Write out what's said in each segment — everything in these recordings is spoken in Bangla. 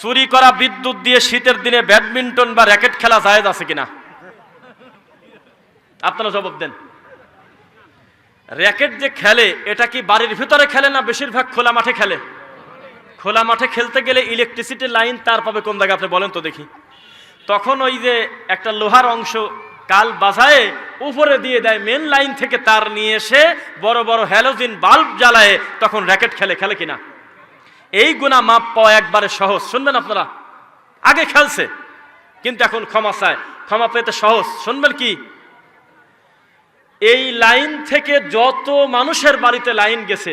চুরি করা বিদ্যুৎ দিয়ে শীতের দিনে ব্যাডমিন্টন বা র্যাকেট খেলা জায়েজ আছে কিনা? আপনারা জবাব দেন। র্যাকেট যে খেলে, এটা কি বাড়ির ভিতরে খেলে না বেশিরভাগ খোলা মাঠে খেলে? খোলা মাঠে খেলতে গেলে ইলেকট্রিসিটি লাইন তার পাবে কোন জায়গায়? আপনি বলেন তো দেখি। তখন ওই যে একটা লোহার অংশ কাল বাজায় উপরে দিয়ে দেয় মেন লাইন থেকে তার নিয়ে এসে বড় বড় হ্যালোজিন বাল্ব জ্বালায়, তখন র্যাকেট খেলে খেলে কিনা? এই গুণা মাপ পাওয়া একবারে সহজ। শুনবেন আপনারা? আগে খেলছে, কিন্তু এখন ক্ষমা চায়। ক্ষমা পেতে সহজ। শুনবেন কি? এই লাইন থেকে যত মানুষের বাড়িতে লাইন গেছে,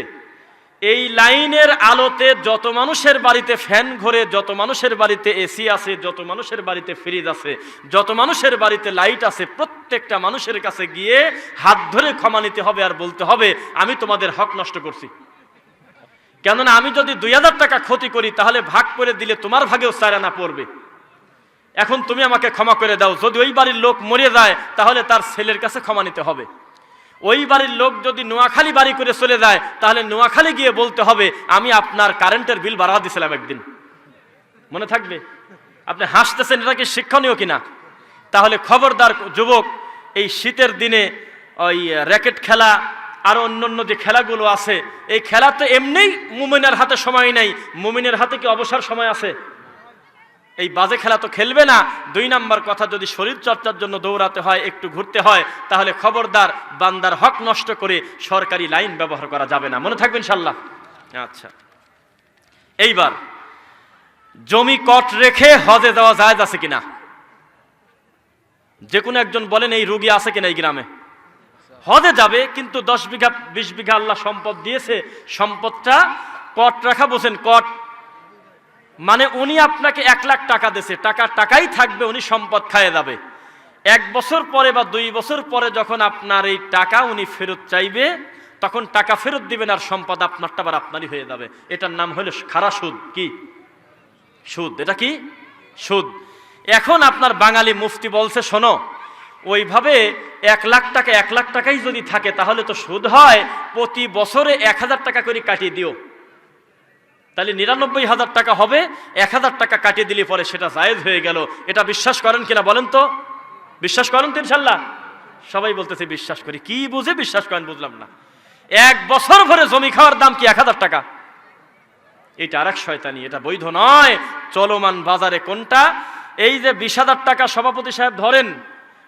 এই লাইনের আলোতে যত মানুষের বাড়িতে ফ্যান ঘোরে, যত মানুষের বাড়িতে এসি আছে, যত মানুষের বাড়িতে ফ্রিজ আছে, যত মানুষের বাড়িতে লাইট আছে, প্রত্যেকটা মানুষের কাছে গিয়ে হাত ধরে ক্ষমা নিতে হবে আর বলতে হবে, আমি তোমাদের হক নষ্ট করছি। কেননা আমি যদি দুই হাজার টাকা ক্ষতি করি, তাহলে ভাগ করে দিলে তোমার ভাগেও চারানা পড়বে। এখন তুমি আমাকে ক্ষমা করে দাও। যদি ওই বাড়ির লোক মরে যায়, তাহলে তার ছেলের কাছে ক্ষমা নিতে হবে। ওই বাড়ির লোক যদি নোয়াখালী বাড়ি করে চলে যায়, তাহলে নোয়াখালী গিয়ে বলতে হবে, আমি আপনার কারেন্টের বিল বাড়া দিয়েছিলাম একদিন। মনে থাকবে? আপনি হাসতেছেন, এটা কি শিক্ষণীয় কিনা? তাহলে খবরদার যুবক, এই শীতের দিনে ওই র্যাকেট খেলা আর অন্য অন্য যে খেলাগুলো আছে, এই খেলা তো এমনিই মুমিনের হাতে সময় নেই। মুমিনের হাতে কি অবসর সময় আছে? এই বাজে খেলা তো খেলবে না। দুই নাম্বার কথা, যদি শরীর চর্চার জন্য দৌড়াতে হয়, একটু ঘুরতে হয়, তাহলে খবরদার বান্দার হক নষ্ট করে সরকারি লাইন ব্যবহার করা যাবে না। মনে থাকবেন ইনশাল্লাহ আচ্ছা। এইবার, জমি কট রেখে হজে যাওয়া জায়েজ আছে কিনা? যে কোনো একজন বলেন, এই রুগী আছে কিনা এই গ্রামে? হজে যাবে, কিন্তু দশ বিঘা, বিশ বিঘা আল্লাহ সম্পদ দিয়েছে। সম্পদটা কট রাখা বসেন কট মানে উনি আপনাকে এক লাখ টাকা দিয়েছে। টাকা, টাকাই থাকবে, উনি সম্পদ খাইয়ে যাবে। এক বছর পরে বা দুই বছর পরে যখন আপনার এই টাকা উনি ফেরত চাইবে, তখন টাকা ফেরত দিবেন আর সম্পদ আপনারটা আবার আপনারই হয়ে যাবে। এটার নাম হলো খারা সুদ। কি? সুদ। এটা কি? সুদ। এখন আপনার বাঙালি মুফতি বলছে, শোনো ওইভাবে এক লাখ টাকা, এক লাখ টাকাই যদি থাকে, তাহলে তো সুদ হয়। প্রতি বছরে এক হাজার টাকা করে কাটিয়ে দিও। তাহলে নিরানব্বই হাজার টাকা হবে, এক হাজার টাকা কাটিয়ে দিলে পরে সেটা জায়েজ হয়ে গেল। এটা বিশ্বাস করেন কিনা বলেন তো? বিশ্বাস করেন তো ইনশাল্লাহ? সবাই বলতেছে বিশ্বাস করি। কি বুঝে বিশ্বাস করেন বুঝলাম না। এক বছর ভরে জমি খাওয়ার দাম কি এক হাজার টাকা? এটা আর এক শয়তানি, এটা বৈধ নয়। চলমান বাজারে কোনটা? এই যে বিশ হাজার টাকা সভাপতি সাহেব ধরেন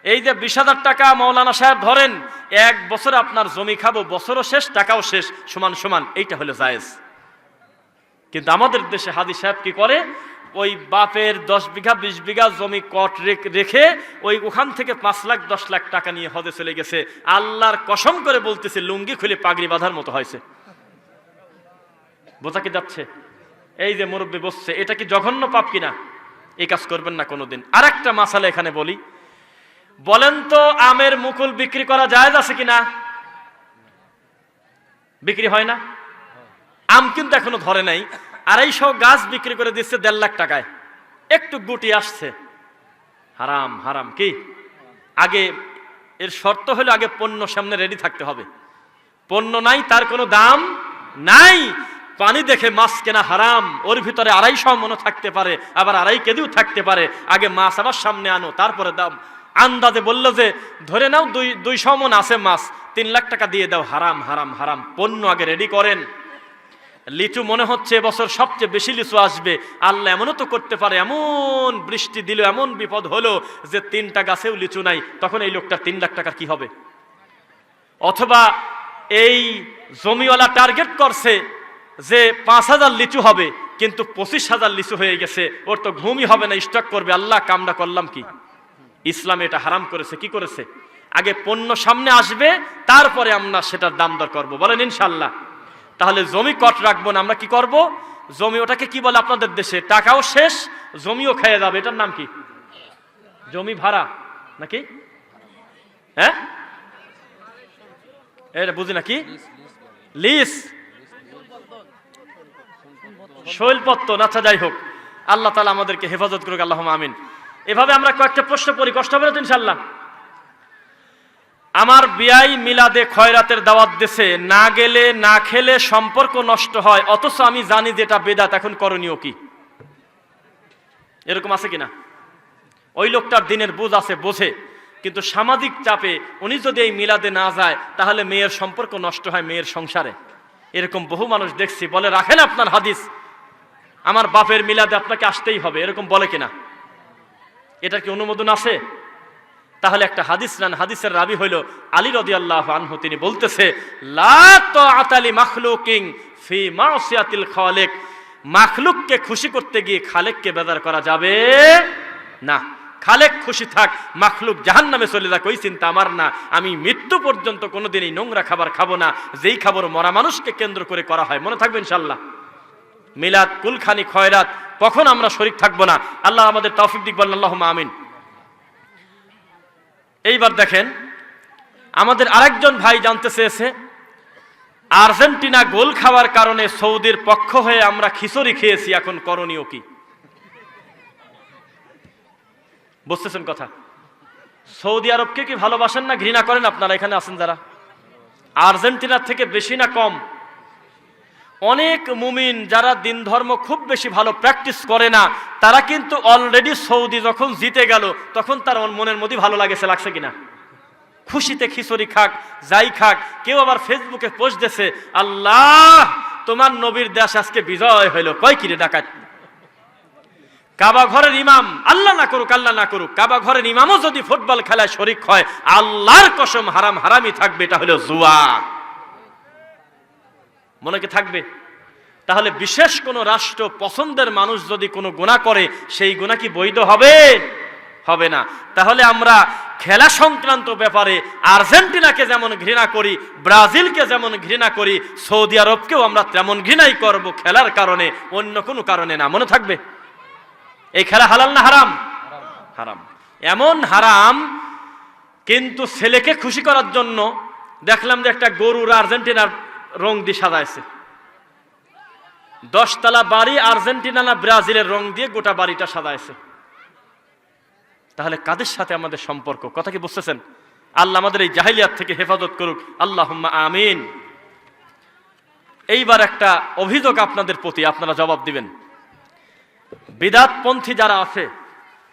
এই যে বিশ হাজার টাকা মৌলানা সাহেব ধরেন, এক বছরে আপনার জমি খাব, বছরও শেষ, টাকাও শেষ, সমান সমান, এইটা হলো জায়েজ। কিন্তু আমাদের দেশে হাদি সাহেব কি করে? ওই বাপের দশ বিঘা, বিশ বিঘা জমি কট রেখ- ওই ওখান থেকে পাঁচ লাখ, দশ লাখ টাকা নিয়ে হদে চলে গেছে। আল্লাহর কসম করে বলতেছে, লুঙ্গি খুলে পাগড়ি বাঁধার মতো হয়েছে। বোঝা কি যাচ্ছে? এই যে মুরব্বী বসছে, এটা কি জঘন্য পাপ কিনা? এই কাজ করবেন না কোনোদিন। আর একটা মাসালা এখানে বলি। বলেন তো আমের মুকুল বিক্রি করা জায়েজ আছে কিনা? বিক্রি হয় না? আম কিন্তু এখনও ধরে নাই। আড়াইশো গাছ বিক্রি করে দিচ্ছে দেড় লাখ টাকায়। একটু গুটি আসছে। হারাম হারাম। কি? আগে এর শর্ত হলো আগে পণ্য সামনে রেডি থাকতে হবে। পণ্য নাই, তার কোনো দাম নাই। পানি দেখে মাছ কেনা হারাম। ওর ভিতরে আড়াইশো মনে থাকতে পারে, আবার আড়াই কেদিও থাকতে পারে। আগে মাছ আবার সামনে আনো, তারপরে দাম। আন্দাজে বলল যে, ধরে নাও দুই, দুইশো মন আছে মাছ, তিন লাখ টাকা দিয়ে দাও, হারাম হারাম হারাম, পণ্য আগে রেডি করেন। লিচু মনে হচ্ছে এবছর সবচেয়ে বেশি লিচু আসবে। আল্লাহ এমনও তো করতে পারে, এমন বৃষ্টি দিল, এমন বিপদ হলো যে তিনটা গাছেও লিচু নাই, তখন এই লোকটা তিন লাখ টাকার কি হবে? অথবা এই জমিওয়ালা টার্গেট করছে যে পাঁচ হাজার লিচু হবে, কিন্তু পঁচিশ হাজার লিচু হয়ে গেছে, ওর তো ঘুমই হবে না স্টক করবে। আল্লাহ কামনা করলাম কি? ইসলাম এটা হারাম করেছে, কি করেছে? আগে পণ্য সামনে আসবে, তারপরে আমরা সেটার দাম দর করব। বলেন ইনশাল্লাহ তাহলে জমি কট রাখব না, আমরা কি করব? জমি ওটাকে কি বলে আপনাদের দেশে? টাকাও শেষ, জমিও খেয়ে যাবে। এটার নাম কি? জমি ভাড়া, নাকি? হ্যাঁ? এটা বুঝি নাকি? লিস। শৈলপত্ত আচ্ছা যাই হোক। আল্লাহ তালা আমাদেরকে হেফাজত করুক আল্লাহ আমিন। এভাবে আমরা কয়েকটা প্রশ্ন পড়ি কষ্ট হবে তো ইনশাল্লাহ আমার বিয়াই মিলাদে খয়রাতের দাওয়াত দেশে না গেলে, না খেলে সম্পর্ক নষ্ট হয়, অথচ আমি জানি যে এটা বেদাত, এখন করণীয় কি? এরকম আছে কিনা? ওই লোকটার দিনের বুঝ আছে, বোঝে, কিন্তু সামাজিক চাপে উনি যদি এই মিলাদে না যায়, তাহলে মেয়ের সম্পর্ক নষ্ট হয়, মেয়ের সংসারে। এরকম বহু মানুষ দেখছি, বলে, রাখেন আপনার হাদিস। আমার বাপের মিলাদে আপনাকে আসতেই হবে। এরকম বলে কিনা? এটা কি অনুমোদন আছে? তাহলে একটা হাদিস নেন। হাদিসের রাবি হইল আলী রদি আল্লাহ আনহু। তিনি বলতেছে ফি মাসিয়াতিল খালেক। মাখলুককে খুশি করতে গিয়ে খালেককে বেদার করা যাবে না। খালেক খুশি থাক, মাখলুক জাহান নামে চলে যাক, ওই চিন্তা আমার না। আমি মৃত্যু পর্যন্ত কোনোদিন এই নোংরা খাবার খাব না। যেই খাবার মরা মানুষকে কেন্দ্র করে করা হয়, মনে থাকবে ইনশাল্লাহ মিলাদ, কুলখানি, খয়রাত কখন আমরা শরিক থাকব না? আল্লাহ আমাদের তৌফিক দিক বলেন আল্লাহ আমিন। এইবার দেখেন, আমাদের আরেকজন ভাই জানতে চেয়েছে, আর্জেন্টিনা গোল খাওয়ার কারণে সৌদির পক্ষ হয়ে আমরা খিচুড়ি খেয়েছি, এখন করণীয় কি? বুঝতেছেন কথা? সৌদি আরবকে কি ভালোবাসেন না ঘৃণা করেন আপনারা এখানে আছেন যারা? আর্জেন্টিনার থেকে বেশি না কম? অনেক মুমিন যারা দিন ধর্ম খুব বেশি ভালো প্র্যাকটিস করে না, তারা কিন্তু অলরেডি সৌদি যখন জিতে গেল, তখন তার মনের মধ্যে ভালো লাগেছে লাগছে কিনা? খুশিতে খিচুড়ি খাক, যাই খাক, কেউ আবার ফেসবুকে পোস্ট দিয়েছে, আল্লাহ, তোমার নবীর দেশ আজকে বিজয় হইল। কয় কিরে ডাকাত? কাবা ঘরের ইমাম, আল্লাহ না করুক, আল্লাহ না করুক কাবা ঘরের ইমামও যদি ফুটবল খেলায় শরিক হয়, আল্লাহর কসম হারাম হারামি থাকবে, এটা হলো জুয়া। মনে কি থাকবে? তাহলে বিশেষ কোনো রাষ্ট্র পছন্দের মানুষ যদি কোনো গুণা করে, সেই গুণা কি বৈধ হবে? হবে না। তাহলে আমরা খেলা সংক্রান্ত ব্যাপারে আর্জেন্টিনাকে যেমন ঘৃণা করি, ব্রাজিলকে যেমন ঘৃণা করি, সৌদি আরবকেও আমরা তেমন ঘৃণাই করব খেলার কারণে, অন্য কোনো কারণে না। মনে থাকবে? এই খেলা হালাল না হারাম? হারাম। এমন হারাম, কিন্তু ছেলেকে খুশি করার জন্য দেখলাম যে একটা গরুর আর্জেন্টিনার রং দিয়ে সাজাইছে। দশতলা বাড়ি আর্জেন্টিনা না ব্রাজিলের রং দিয়ে গোটা বাড়িটা সাজাইছে। তাহলে কাদের সাথে আমাদের সম্পর্ক? কথা কি বুঝতেছেন? আল্লাহ আমাদের এই জাহিলিয়াত থেকে হেফাজত করুক। আল্লাহ আমিন। এইবার একটা অভিযোগ আপনাদের প্রতি, আপনারা জবাব দিবেন। বিদাতপন্থী যারা আছে,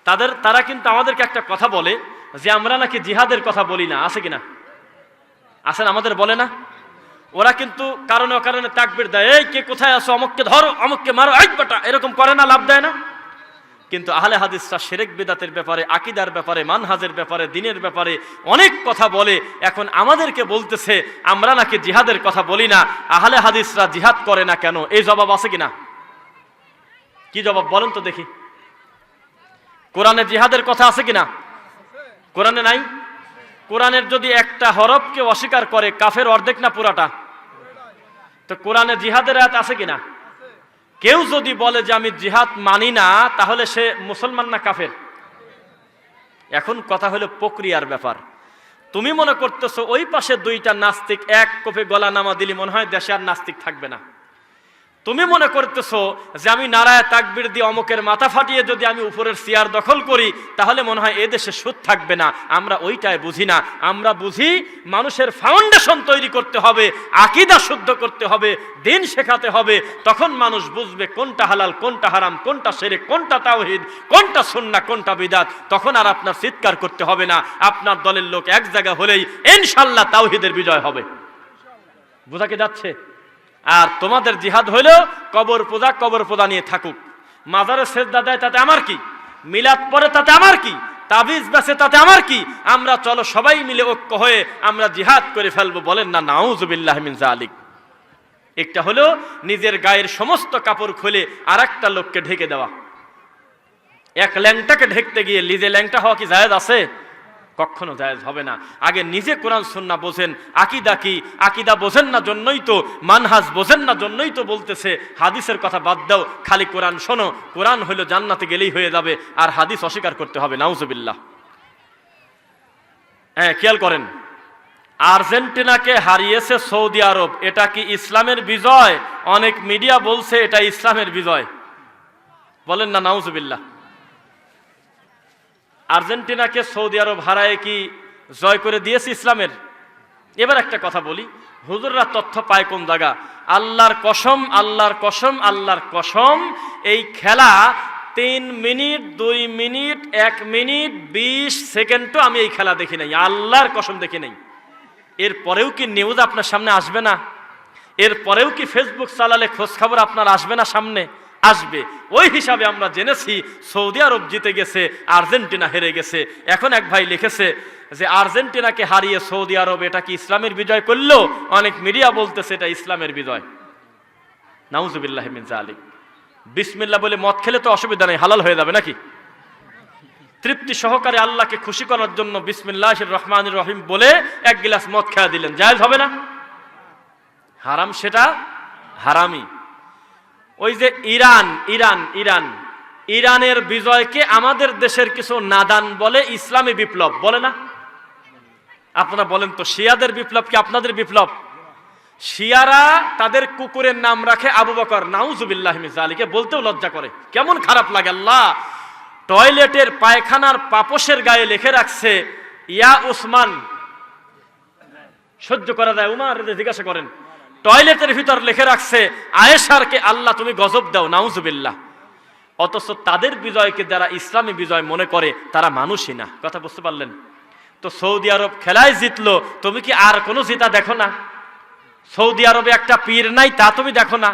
তাদের, তারা কিন্তু আমাদেরকে একটা কথা বলে যে আমরা নাকি জিহাদের কথা বলি না। আছে কিনা? আছেন? আমাদের বলে না? ওরা কিন্তু কারণে অকারণে তাকবির দেয়, এই কে কোথায় আছো? অমুককে ধরো, অমুককে মারো এক বেটা। এরকম করে না, লাভ দেয় না। কিন্তু আহলে হাদিসরা সেরেক বেদাতের ব্যাপারে, আকিদার ব্যাপারে, মানহাজের ব্যাপারে, দিনের ব্যাপারে অনেক কথা বলে, এখন আমাদেরকে বলতেছে, আমরা নাকি জিহাদের কথা বলি না, আহলে হাদিসরা জিহাদ করে না কেন? এই জবাব আছে কিনা? কি জবাব বলেন তো দেখি। কোরআনে জিহাদের কথা আছে কিনা? কোরআনে নাই? কোরআনের যদি একটা হরফকে অস্বীকার করে, কাফের অর্ধেক না পুরাটা? তো কোরআনে জিহাদের আয়াত আছে কিনা? কেউ যদি বলে যে আমি জিহাদ মানি না, তাহলে সে মুসলমান না কাফের? এখন কথা হলো প্রক্রিয়ার ব্যাপার। তুমি মনে করতেছো ওই পাশে দুইটা নাস্তিক এক কোপে গলা নামা দিলি, মনে হয় দেশে আর নাস্তিক থাকবে না। তুমি মনে করতেছো যে আমি নারায় তাকবির দিয়ে অমুকের মাথা ফাটিয়ে যদি আমি উপরের চেয়ার দখল করি, তাহলে মনে হয় এদেশে সুদ থাকবে না। আমরা ওইটাই বুঝি না। আমরা বুঝি মানুষের ফাউন্ডেশন তৈরি করতে হবে, আকিদা শুদ্ধ করতে হবে, দিন শেখাতে হবে। তখন মানুষ বুঝবে কোনটা হালাল, কোনটা হারাম, কোনটা সেরে কোনটা তাওহিদ, কোনটা সুন্না কোনটা বিদাত। তখন আর আপনার চিৎকার করতে হবে না। আপনার দলের লোক এক জায়গা হলেই ইনশাল্লাহ তাওহিদের বিজয় হবে। বোঝা কি যাচ্ছে? আর তোমাদের জিহাদ হইল কবর পূজা কবর পূজা নিয়ে থাকুক। মাজারে সেজদা দেয়, তাতে আমার কি? মিলাদ পরে তাতে আমার কি? তাবিজ বেসে তাতে আমার কি? আমরা চলো সবাই মিলে ঐক্য হয়ে আমরা জিহাদ করে ফেলব। বলেন না, নাউজুবিল্লাহ মিন জালিক একটা হলো নিজের গায়ের সমস্ত কাপড় খুলে আর একটা লোককে ঢেকে দেওয়া। এক ল্যাংটাকে ঢেকতে গিয়ে নিজে ল্যাংটা হওয়া কি জায়েজ আছে? কখনো জায়েজ হবে না। আগে নিজে কোরআন সুন্না বোঝেন, আকিদা কি? আকিদা বোঝেন না জন্যই তো, মানহাজ বোঝেন না জন্যই তো বলতেছে, হাদিসের কথা বাদ দাও, খালি কোরআন শোনো, কোরআন হইল জান্নাতে গেলেই হয়ে যাবে, আর হাদিস অস্বীকার করতে হবে, নাউজুবিল্লাহ। হ্যাঁ খেয়াল করেন, আর্জেন্টিনাকে হারিয়েছে সৌদি আরব, এটা কি ইসলামের বিজয়? অনেক মিডিয়া বলছে এটা ইসলামের বিজয়। বলেন না, নাউজুবিল্লাহ। আর্জেন্টিনাকে সৌদি আরব হারায় কি জয় করে দিয়েছে ইসলামের? এবার একটা কথা বলি, হুজুররা তথ্য পায় কোন জায়গা? আল্লাহর কসম আল্লাহর কসম আল্লাহর কসম, এই খেলা তিন মিনিট, দুই মিনিট, এক মিনিট, বিশ সেকেন্ডও আমি এই খেলা দেখি নাই, আল্লাহর কসম দেখি নাই। এরপরেও কি নিউজ আপনার সামনে আসবে না? এরপরেও কি ফেসবুক চালালে খোঁজ খবর আপনার আসবে না সামনে? আসবে। ওই হিসাবে আমরা জেনেছি সৌদি আরব জিতে গেছে, আর্জেন্টিনা হেরে গেছে। এখন এক ভাই লিখেছে যে আর্জেন্টিনাকে হারিয়ে সৌদি আরব এটা কি ইসলামের বিজয় করল? অনেক মিডিয়া বলতেছে এটা ইসলামের বিজয়। নাউজুবিল্লাহ মিন জালিক বিসমিল্লাহ বলে মদ খেলে তো অসুবিধা নেই, হালাল হয়ে যাবে নাকি? তৃপ্তি সহকারে আল্লাহকে খুশি করার জন্য বিসমিল্লাহ রহমান রহিম বলে এক গিলাস মদ খেয়া দিলেন। জায়েজ হবে না? হারাম সেটা? হারামি ওই যে ইরান ইরান ইরান। ইরানের বিজয়কে আমাদের দেশের কিছু নাদান বলে ইসলামী বিপ্লব, বলে না? আপনারা বলেন তো, শিয়াদের বিপ্লব কি আপনাদের বিপ্লব? শিয়ারা তাদের কুকুরের নাম রাখে আবু বকর, নাউজুবিল্লাহ বলতেও লজ্জা করে। কেমন খারাপ লাগে, আল্লাহ! টয়লেটের পায়খানার পাপসের গায়ে লিখে রাখছে, ইয়া উসমান। সহ্য করা যায়, উমার জিজ্ঞাসা করেন। টয়লেটের ভিতর লিখে রাখছে, আয়েশারকে আল্লাহ তুমি গজব দাও, নাউজুবিল্লাহ। অথচ তাদের বিজয়কে যারা ইসলামী বিজয় মনে করে, তারা মানুষই না। কথা বুঝতে পারলেন? তো সৌদি আরব খেলায় জিতলো, তুমি কি আর কোনো জিতা দেখো না? সৌদি আরবে একটা পীর নাই, তা তুমি দেখো না।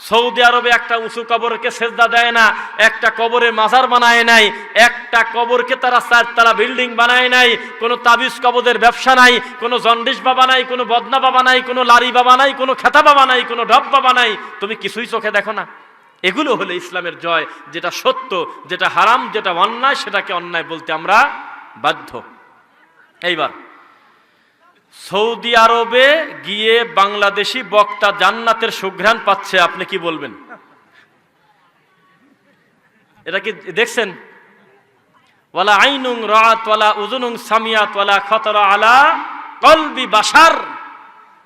সৌদি আরবে একটা উঁচু কবরকে সেজদা দেয় না, একটা কবরে মাজার বানায় নাই, একটা কবরকে তারা চারতলা বিল্ডিং বানায় নাই, কোনো তাবিজ কবদের ব্যবসা নাই, কোনো জন্ডিস বাবা নাই, কোনো বদনা বাবা নাই, কোনো লারি বাবা নাই, কোনো খেতা বাবা নাই, কোনো ডব বাবা নাই। তুমি কিছুই চোখে দেখো না। এগুলো হলো ইসলামের জয়, যেটা সত্য, যেটা হারাম, যেটা অন্যায়, সেটাকে অন্যায় বলতে আমরা বাধ্য। এইবার সৌদি আরবে গিয়ে বাংলাদেশি বক্তা জান্নাতের সুঘ্রাণ পাচ্ছে, আপনি কি বলবেন? এটা কি দেখছেন? ওয়ালা আইনুং রাত ওয়ালা উজুনুং সামিয়াত, ওয়ালা খতরা আলা কলবি বাসার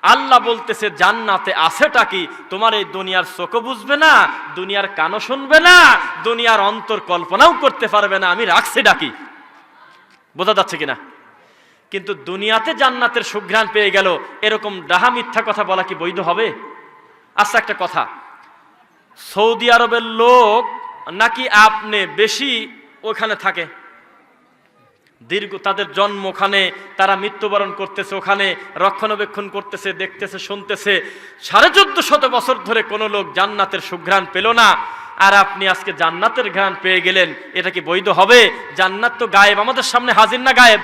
আল্লাহ বলতেছে, জান্নাতে আছেটা কি? তোমার এই দুনিয়ার চোখও বুঝবে না, দুনিয়ার কানও শুনবে না, দুনিয়ার অন্তর কল্পনাও করতে পারবে না। আমি রাখছি ডাকি বোঝা যাচ্ছে কিনা? কিন্তু দুনিয়াতে জান্নাতের সুঘ্রাণ পেয়ে গেল, এরকম ডাহা মিথ্যা কথা বলা কি বৈধ হবে? আচ্ছা একটা কথা। সৌদি আরবের লোক নাকি আপনি বেশি ওখানে থাকে? দীর্ঘ, তাদের জন্ম ওখানে তারা মৃত্যুবরণ করতেছে ওখানে, রক্ষণাবেক্ষণ করতেছে, দেখতেছে, শুনতেছে। সাড়ে চোদ্দ শত বছর ধরে কোনো লোক জান্নাতের সুঘ্রাণ পেল না। আর আপনি আজকে জান্নাতের ঘ্রাণ পেয়ে গেলেন, এটা কি বৈধ হবে? জান্নাত তো গায়েব, আমাদের সামনে হাজির না গায়েব?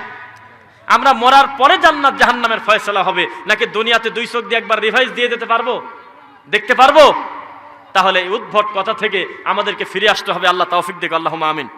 আমরা মরার পরে জান্নাত জাহান্নামের ফয়সলা হবে। নাকি দুনিয়াতে দুই চোখ দিয়ে একবার রিভাইজ দিয়ে দিতে পারব? দেখতে পারব? তাহলে এই উদ্ভট কথা থেকে আমাদেরকে ফিরে আসতে হবে। আল্লাহ তৌফিক দিক আল্লাহ আমিন।